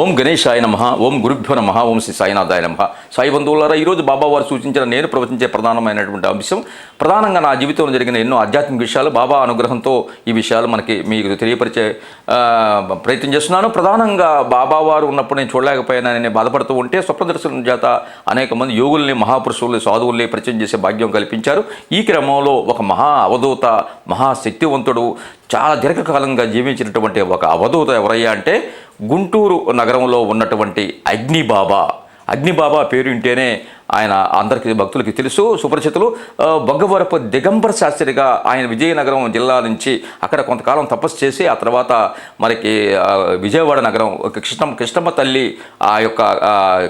ఓం గణేశాయ నమ ఓం గురుభ్యో నమ ఓం శ్రీ సాయినాథాయ నమ. సాయి బంధువులారా ఈరోజు బాబా వారు సూచించిన నేను ప్రవచించే ప్రధానమైనటువంటి అంశం ప్రధానంగా నా జీవితంలో జరిగిన ఎన్నో ఆధ్యాత్మిక విషయాలు బాబా అనుగ్రహంతో ఈ విషయాలు మనకి మీకు తెలియపరిచే ప్రయత్నం చేస్తున్నాను. ప్రధానంగా బాబా వారు ఉన్నప్పుడు నేను చూడలేకపోయినా నేను బాధపడుతూ ఉంటే స్వప్నదర్శనం చేత అనేక మంది యోగుల్ని మహాపురుషుల్ని సాధువుల్ని పరిచయం చేసే భాగ్యం కల్పించారు. ఈ క్రమంలో ఒక మహా అవధూత మహాశక్తివంతుడు చాలా దీర్ఘకాలంగా జీవించినటువంటి ఒక అవధూత ఎవరయ్యా అంటే గుంటూరు నగరంలో ఉన్నటువంటి అగ్నిబాబా. అగ్నిబాబా పేరు వింటేనే ఆయన అందరికీ భక్తులకి తెలుసు సుపరిచితులు. ఆ, బొగ్గవరపు దిగంబర శాస్త్రిగా ఆయన విజయనగరం జిల్లా నుంచి అక్కడ కొంతకాలం తపస్సు చేసి ఆ తర్వాత మనకి విజయవాడ నగరం ఒక కృష్ణ కృష్ణమ్మ తల్లి ఆ యొక్క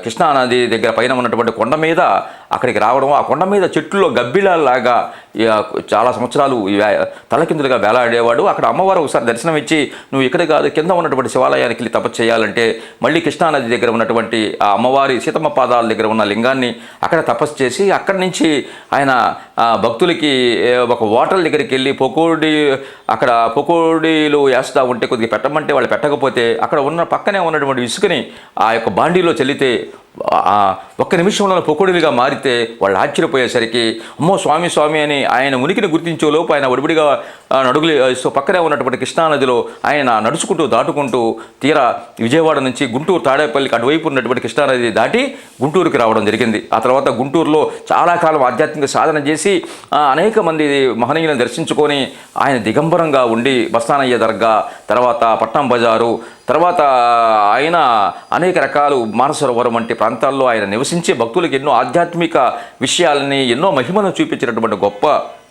కృష్ణానది దగ్గర పైన ఉన్నటువంటి కొండ మీద అక్కడికి రావడం ఆ కొండ మీద చెట్టులో గబ్బిలాగా ఇక చాలా సంవత్సరాలు తలకిందులుగా వేలాడేవాడు. అక్కడ అమ్మవారు ఒకసారి దర్శనం ఇచ్చి నువ్వు ఇక్కడ కాదు కింద ఉన్నటువంటి శివాలయానికి వెళ్ళి తపస్సు చేయాలంటే మళ్ళీ కృష్ణానది దగ్గర ఉన్నటువంటి ఆ అమ్మవారి సీతమ్మ పాదాల దగ్గర ఉన్న లింగాన్ని అక్కడ తపస్సు చేసి అక్కడి నుంచి ఆయన భక్తులకి ఒక హోటల్ దగ్గరికి వెళ్ళి పొకోడి అక్కడ పొకోడీలు వేస్తూ ఉంటే కొద్దిగా పెట్టమంటే వాళ్ళు పెట్టకపోతే అక్కడ ఉన్న పక్కనే ఉన్నటువంటి ఇసుకని ఆ యొక్క బాండీలో చెల్లితే ఒక్క నిమిషంలో పొకుడులుగా మారితే వాళ్ళు ఆశ్చర్యపోయేసరికి అమ్మో స్వామి స్వామి అని ఆయన ఉనికిని గుర్తించే లోపు ఆయన ఒడిబడిగా నడుగులు సో పక్కనే ఉన్నటువంటి కృష్ణానదిలో ఆయన నడుచుకుంటూ దాటుకుంటూ తీరా విజయవాడ నుంచి గుంటూరు తాడేపల్లికి అటువైపు ఉన్నటువంటి కృష్ణానది దాటి గుంటూరుకి రావడం జరిగింది. ఆ తర్వాత గుంటూరులో చాలా కాలం ఆధ్యాత్మిక సాధన చేసి అనేక మంది మహనీయులను దర్శించుకొని ఆయన దిగంబరంగా ఉండి బస్తానయ్య దర్గా తర్వాత పట్నం బజారు తర్వాత ఆయన అనేక రకాలు మానసరోవరం వంటి ప్రాంతాల్లో ఆయన నివసించి భక్తులకు ఎన్నో ఆధ్యాత్మిక విషయాలని ఎన్నో మహిమను చూపించినటువంటి గొప్ప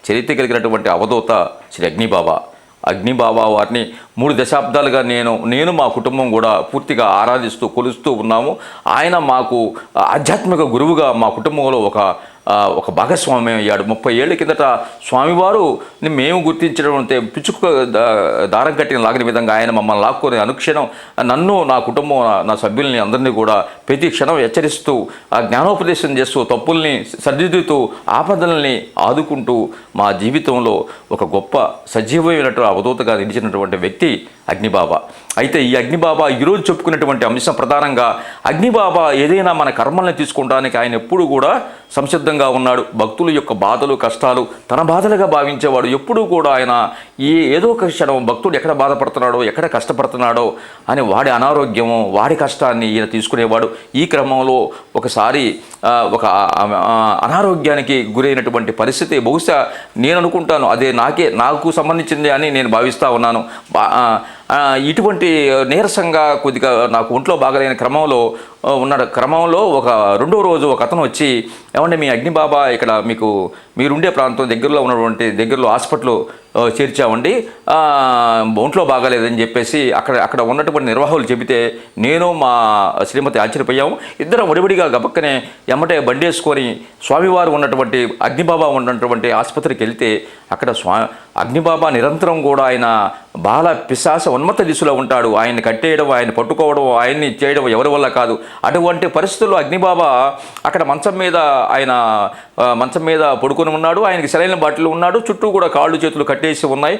చరిత్ర కలిగినటువంటి అవధూత శ్రీ అగ్నిబాబా. అగ్నిబాబా వారిని మూడు దశాబ్దాలుగా నేను నేను మా కుటుంబం కూడా పూర్తిగా ఆరాధిస్తూ కొలుస్తూ ఉన్నాము. ఆయన మాకు ఆధ్యాత్మిక గురువుగా మా కుటుంబంలో ఒక ఒక భాగస్వామ్యం అయ్యాడు. ముప్పై ఏళ్ళ కిందట స్వామివారు మేము గుర్తించడం అంటే పిచ్చుక దారం కట్టిన లాగిన విధంగా ఆయన మమ్మల్ని లాక్కొని అనుక్షణం నన్ను నా కుటుంబం నా- నా సభ్యుల్ని అందరినీ కూడా ప్రతి క్షణం హెచ్చరిస్తూ ఆ జ్ఞానోపదేశం చేస్తూ తప్పుల్ని సరిదిద్దుతూ ఆపదల్ని ఆదుకుంటూ మా జీవితంలో ఒక గొప్ప సజీవమైనటువంటి అవధూతగా నిలిచినటువంటి వ్యక్తి అగ్నిబాబా. అయితే ఈ అగ్నిబాబా ఈరోజు చెప్పుకున్నటువంటి అంశం ప్రధానంగా అగ్నిబాబా ఏదైనా మన కర్మల్ని తీసుకోవడానికి ఆయన ఎప్పుడు కూడా సంసిద్ధంగా ఉన్నాడు. భక్తుల యొక్క బాధలు కష్టాలు తన బాధలుగా భావించేవాడు. ఎప్పుడూ కూడా ఆయన ఈ ఏదో ఒక క్షణం భక్తుడు ఎక్కడ బాధపడుతున్నాడో ఎక్కడ కష్టపడుతున్నాడో అని వాడి అనారోగ్యము వాడి కష్టాన్ని ఈయన తీసుకునేవాడు. ఈ క్రమంలో ఒకసారి ఒక అనారోగ్యానికి గురైనటువంటి పరిస్థితి బహుశా నేను అనుకుంటాను అదే నాకే నాకు సంబంధించింది అని నేను భావిస్తూ ఉన్నాను. బా- ఇటువంటి నీరసంగా కొద్దిగా నాకు ఒంట్లో బాగలేని క్రమంలో ఉన్న క్రమంలో ఒక రెండో రోజు ఒక అతను వచ్చి ఏమంటే మీ అగ్నిబాబా ఇక్కడ మీకు మీరుండే ప్రాంతం దగ్గరలో ఉన్నటువంటి దగ్గరలో హాస్పిటల్ చేర్చామండి ఒంట్లో బాగాలేదని చెప్పేసి అక్కడ అక్కడ ఉన్నటువంటి నిర్వాహకులు చెబితే నేను మా శ్రీమతి ఆశ్చర్యపోయాము. ఇద్దరం ఒడిబడిగా గబక్కనే ఎమ్మటే బండేసుకొని స్వామివారు ఉన్నటువంటి అగ్నిబాబా ఉన్నటువంటి ఆసుపత్రికి వెళ్తే అక్కడ స్వా అగ్నిబాబా నిరంతరం కూడా ఆయన బాల పిశాస ఉన్మత్త దిశలో ఉంటాడు. ఆయన్ని కట్టేయడం ఆయన పట్టుకోవడం ఆయన్ని చేయడం ఎవరి వల్ల కాదు. అటువంటి పరిస్థితుల్లో అగ్నిబాబా అక్కడ మంచం మీద ఆయన మంచం మీద పడుకొని ఉన్నాడు. ఆయనకి సెలైన బాటిల్ ఉన్నాడు. చుట్టూ కూడా కాళ్ళు చేతులు కట్టి కట్టేసి ఉన్నాయి.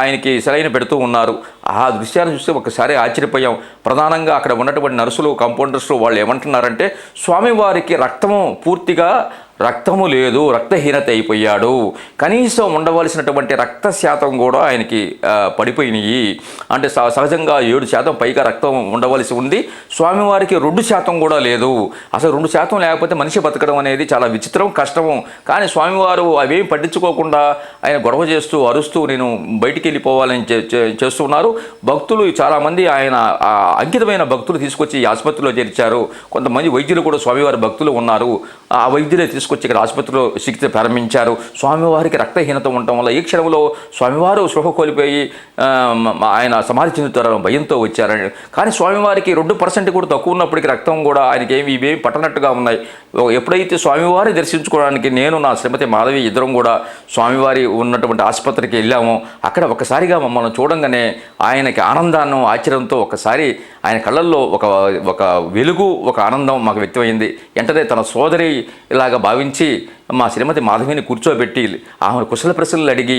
ఆయనకి సెలైన్ పెడుతూ ఉన్నారు. ఆ దృశ్యాన్ని చూస్తే ఒకసారి ఆశ్చర్యపోయాం. ప్రధానంగా అక్కడ ఉన్నటువంటి నర్సులు కంపౌండర్స్ వాళ్ళు ఏమంటున్నారంటే స్వామివారికి రక్తము పూర్తిగా రక్తము లేదు రక్తహీనత అయిపోయాడు. కనీసం ఉండవలసినటువంటి రక్త శాతం కూడా ఆయనకి పడిపోయినాయి. అంటే సహ- సహజంగా ఏడు శాతం పైగా రక్తం ఉండవలసి ఉంది. స్వామివారికి రెండు శాతం కూడా లేదు. అసలు రెండు శాతం లేకపోతే మనిషి బతకడం అనేది చాలా విచిత్రం కష్టము. కానీ స్వామివారు అవేం పట్టించుకోకుండా ఆయన గొడవ చేస్తూ అరుస్తూ నేను బయటికి వెళ్ళిపోవాలని చే- చేస్తున్నారు. భక్తులు చాలామంది ఆయన అంకితమైన భక్తులు తీసుకొచ్చి ఆసుపత్రిలో చేర్చారు. కొంతమంది వైద్యులు కూడా స్వామివారి భక్తులు ఉన్నారు. ఆ వైద్యులే తీసుకొచ్చి ఇక్కడ ఆసుపత్రిలో చికిత్స ప్రారంభించారు. స్వామివారికి రక్తహీనత ఉండటం వల్ల ఈ క్షణంలో స్వామివారు స్పృహ కోల్పోయి ఆయన సమాధి చెందుతారని భయంతో వచ్చారని. కానీ స్వామివారికి రెండు పర్సెంట్ కూడా తక్కువ ఉన్నప్పటికీ రక్తం కూడా ఆయనకి ఏమి ఇవేమి పట్టనట్టుగా ఉన్నాయి. ఎప్పుడైతే స్వామివారి దర్శించుకోవడానికి నేను నా శ్రీమతి మాధవి ఇద్దరం కూడా స్వామివారి ఉన్నటువంటి ఆసుపత్రికి వెళ్ళాము. అక్కడ ఒకసారిగా మమ్మల్ని చూడంగానే ఆయనకి ఆనందాన్ని ఆశ్చర్యంతో ఒకసారి ఆయన కళ్ళల్లో ఒక ఒక వెలుగు ఒక ఆనందం మాకు వ్యక్తమైంది. వెంటనే తన సోదరి ఇలాగా భావించి మా శ్రీమతి మాధవిని కూర్చోబెట్టి ఆమె కుశల ప్రశ్నలు అడిగి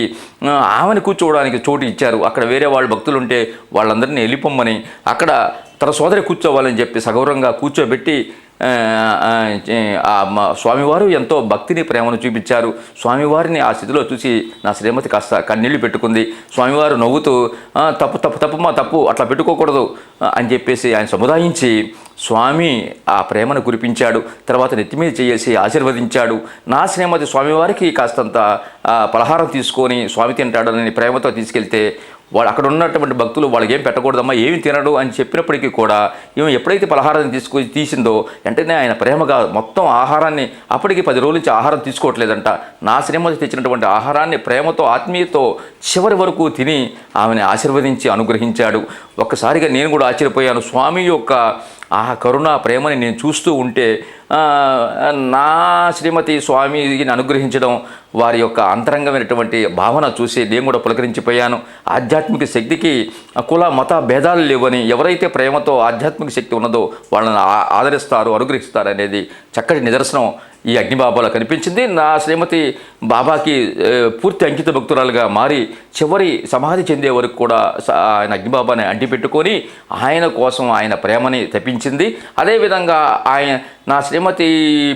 ఆమెను కూర్చోవడానికి చోటు ఇచ్చారు. అక్కడ వేరే వాళ్ళు భక్తులు ఉంటే వాళ్ళందరినీ వెళ్ళిపోమ్మని అక్కడ తన సోదరి కూర్చోవాలని చెప్పి సగౌరవంగా కూర్చోబెట్టి స్వామివారు ఎంతో భక్తిని ప్రేమను చూపించారు. స్వామివారిని ఆ స్థితిలో చూసి నా శ్రీమతి కాస్త కన్నీళ్ళు పెట్టుకుంది. స్వామివారు నవ్వుతూ తప్పు తప్పు తప్పు తప్పుమా తప్పు అట్లా పెట్టుకోకూడదు. అని చెప్పేసి ఆయన సముదాయించి స్వామి ఆ ప్రేమను కురిపించాడు. తర్వాత నెత్తి మీద చేసి ఆశీర్వదించాడు. నా శ్రీమతి స్వామివారికి కాస్తంత పలహారం తీసుకొని స్వామి తింటాడని ప్రేమతో తీసుకెళ్తే వాళ్ళు అక్కడ ఉన్నటువంటి భక్తులు వాళ్ళకి ఏం పెట్టకూడదమ్మా ఏమి తినడు అని చెప్పినప్పటికీ కూడా ఈమె ఎప్పుడైతే పలహారాన్ని తీసుకొని తీసిందో వెంటనే ఆయన ప్రేమగా మొత్తం ఆహారాన్ని అప్పటికి పది రోజుల నుంచి ఆహారం తీసుకోవట్లేదంట. నా శ్రీమతి తెచ్చినటువంటి ఆహారాన్ని ప్రేమతో ఆత్మీయతో చివరి వరకు తిని ఆమెను ఆశీర్వదించి అనుగ్రహించాడు. ఒక్కసారిగా నేను కూడా ఆశ్చర్యపోయాను. స్వామి యొక్క ఆ కరుణ ప్రేమని నేను చూస్తూ ఉంటే నా శ్రీమతి స్వామిని అనుగ్రహించడం వారి యొక్క అంతరంగమైనటువంటి భావన చూసి నేను కూడా పులకరించిపోయాను. ఆధ్యాత్మిక శక్తికి కుల మత భేదాలు లేవని ఎవరైతే ప్రేమతో ఆధ్యాత్మిక శక్తి ఉన్నదో వాళ్ళని ఆ- ఆదరిస్తారు అనుగ్రహిస్తారు అనేది చక్కటి నిదర్శనం. ఈ అగ్నిబాబాలో కనిపించింది. నా శ్రీమతి బాబాకి పూర్తి అంకిత భక్తురాలుగా మారి చివరి సమాధి చెందే వరకు కూడా ఆయన అగ్నిబాబాని అంటిపెట్టుకొని ఆయన కోసం ఆయన ప్రేమని తప్పించింది. అదేవిధంగా ఆయన నా శ్రీమతి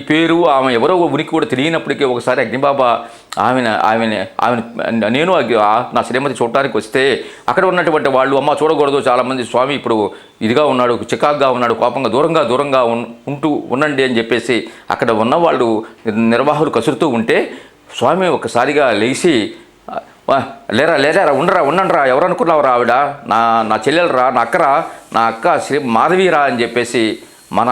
పేరు ఆమె ఎవరో ఉనికి కూడా తెలియనప్పటికీ ఒకసారి అగ్నిబాబా ఆమెను ఆమెను ఆమెను నేను నా శ్రీమతి చూడటానికి వస్తే అక్కడ ఉన్నటువంటి వాళ్ళు అమ్మ చూడకూడదు చాలామంది స్వామి ఇప్పుడు ఇదిగా ఉన్నాడు చికాగ్గా ఉన్నాడు కోపంగా దూరంగా దూరంగా ఉన్- ఉంటూ ఉండండి అని చెప్పేసి అక్కడ ఉన్న వాళ్ళు నిర్వాహకులు కసురుతూ ఉంటే స్వామి ఒకసారిగా లేచి లేరా లేరా ఉండరా ఉండండిరా ఎవరు అనుకున్నావురా ఆవిడ? నా నా చెల్లెలరా నా అక్కరా నా అక్క శ్రీ మాధవీరా అని చెప్పేసి మన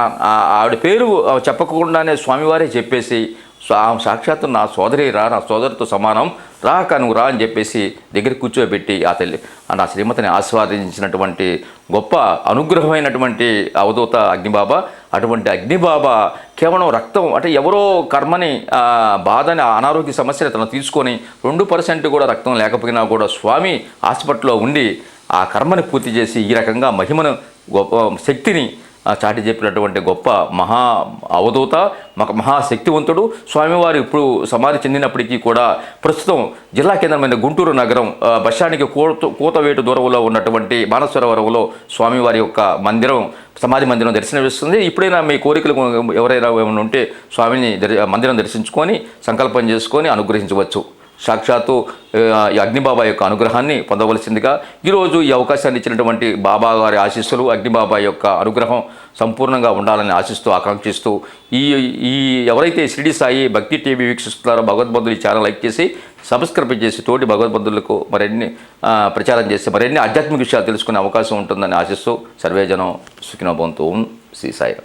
ఆవిడ పేరు చెప్పకుండానే స్వామివారే చెప్పేసి సాక్షాత్తు నా సోదరి రా నా సోదరితో సమానం రాక నువ్వు రా అని చెప్పేసి దగ్గర కూర్చోబెట్టి ఆ తల్లి ఆ నా శ్రీమతిని ఆస్వాదించినటువంటి గొప్ప అనుగ్రహమైనటువంటి అవధూత అగ్నిబాబా అటువంటి అగ్నిబాబా కేవలం రక్తం అంటే ఎవరో కర్మని బాధని అనారోగ్య సమస్యని తను తీసుకొని రెండు పర్సెంట్ కూడా రక్తం లేకపోయినా కూడా స్వామి హాస్పిటల్లో ఉండి ఆ కర్మని పూర్తి చేసి ఈ రకంగా మహిమను గొప్ప శక్తిని చాటి చెప్పినటువంటి గొప్ప మహా అవధూత మహా మహాశక్తివంతుడు స్వామివారు ఇప్పుడు సమాధి చెందినప్పటికీ కూడా ప్రస్తుతం జిల్లా కేంద్రమైన గుంటూరు నగరం ఆ, బస్టాండ్కి కోత కూతవేటు దూరంలో ఉన్నటువంటి బాణస్వరవరంలో స్వామివారి యొక్క మందిరం సమాధి మందిరం దర్శనమిస్తుంది. ఇప్పుడైనా మీ కోరికలు ఎవరైనా ఏమైనా ఉంటే స్వామిని మందిరం దర్శించుకొని సంకల్పం చేసుకొని అనుగ్రహించవచ్చు. సాక్షాత్తు ఆ, అగ్నిబాబా యొక్క అనుగ్రహాన్ని పొందవలసిందిగా ఈరోజు ఈ అవకాశాన్ని ఇచ్చినటువంటి బాబా గారి ఆశీస్సులు అగ్నిబాబా యొక్క అనుగ్రహం సంపూర్ణంగా ఉండాలని ఆశిస్తూ ఆకాంక్షిస్తూ ఈ ఈ ఎవరైతే షిరిడి సాయి భక్తి టీవీ వీక్షిస్తున్నారో భగవద్బంధులు ఈ ఛానల్ లైక్ చేసి సబ్స్క్రైబ్ చేసి తోటి భగవద్బంధులకు మరిన్ని ప్రచారం చేసి మరిన్ని ఆధ్యాత్మిక విషయాలు తెలుసుకునే అవకాశం ఉంటుందని ఆశిస్తూ సర్వేజనం సుఖినోభవంతు ఓం శ్రీ సాయి.